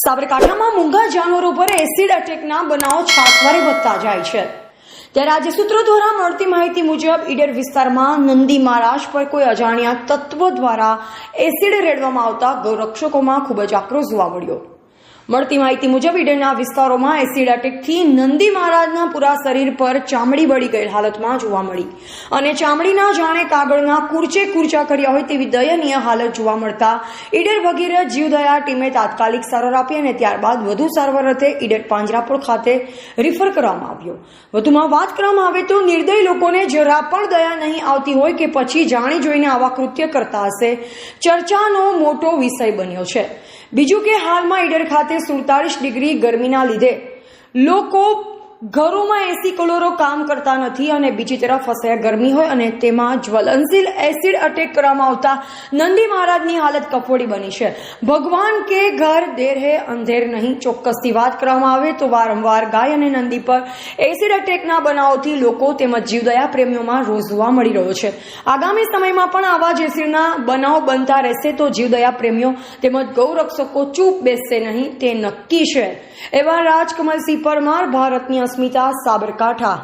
સાબરકાંઠામાં મૂંગા જાનવરો પર એસિડ અટેકના બનાવો છાસવારે વધતા જાય છે. ત્યારે આજે સૂત્રો દ્વારા મળતી માહિતી મુજબ ઈડર વિસ્તારમાં નંદી મહારાજ પર કોઈ અજાણ્યા તત્વ દ્વારા એસિડ રેડવામાં આવતા ગૌરક્ષકોમાં ખૂબ જ આક્રોશ જોવા મળ્યો. મળતી માહિતી મુજબ ઈડરના વિસ્તારોમાં એસિડ અટેકથી નંદી મહારાજના પૂરા શરીર પર ચામડી બળી ગયેલ હાલતમાં જોવા મળી. અને ચામડીના જાણે કાગળના કુરચે કુરચા કર્યા હોય તેવી દયનીય હાલત જોવા મળતા ઈડર વગેરે જીવદયા ટીમે તાત્કાલિક સારવાર આપી અને ત્યારબાદ વધુ સારવાર અર્થે ઈડર પાંજરાપોળ ખાતે રિફર કરવામાં આવ્યો. વધુમાં વાત કરવામાં આવે તો નિર્દય લોકોને જરા પણ દયા નહીં આવતી હોય કે પછી જાણી જોઈને આવા કૃત્ય કરતા હશે. ચર્ચાનો મોટો વિષય બન્યો છે. બીજું કે હાલમાં ઈડર ખાતે સુડતાલીસ ડિગ્રી ગરમીના લીધે. લોકો ઘરોમાં એસી કલોરો કામ કરતા નથી અને બીજી તરફ અસહ્ય ગરમી હોય અને તેમાં જ્વલનશીલ એસિડ અટેક કરવામાં આવતા નંદી મહારાજની હાલત કફોડી બની છે. ભગવાન કે ઘર દેર હે, અંધેર નહીં. ચોક્કસથી વાત કરવામાં આવે તો વારંવાર ગાય અને નંદી પર એસિડ અટેકના બનાવોથી લોકો તેમજ જીવદયા પ્રેમીઓમાં રોજ જોવા મળી રહ્યો છે. આગામી સમયમાં પણ આવા જ એસિડના બનાવ બનતા રહેશે તો જીવદયા પ્રેમીઓ તેમજ ગૌરક્ષકો ચૂપ બેસશે નહીં. તે નક્કી છે. એવા રાજકમલસિંહ પરમાર, ભારતની અસ્મિતા સાબરકાંઠા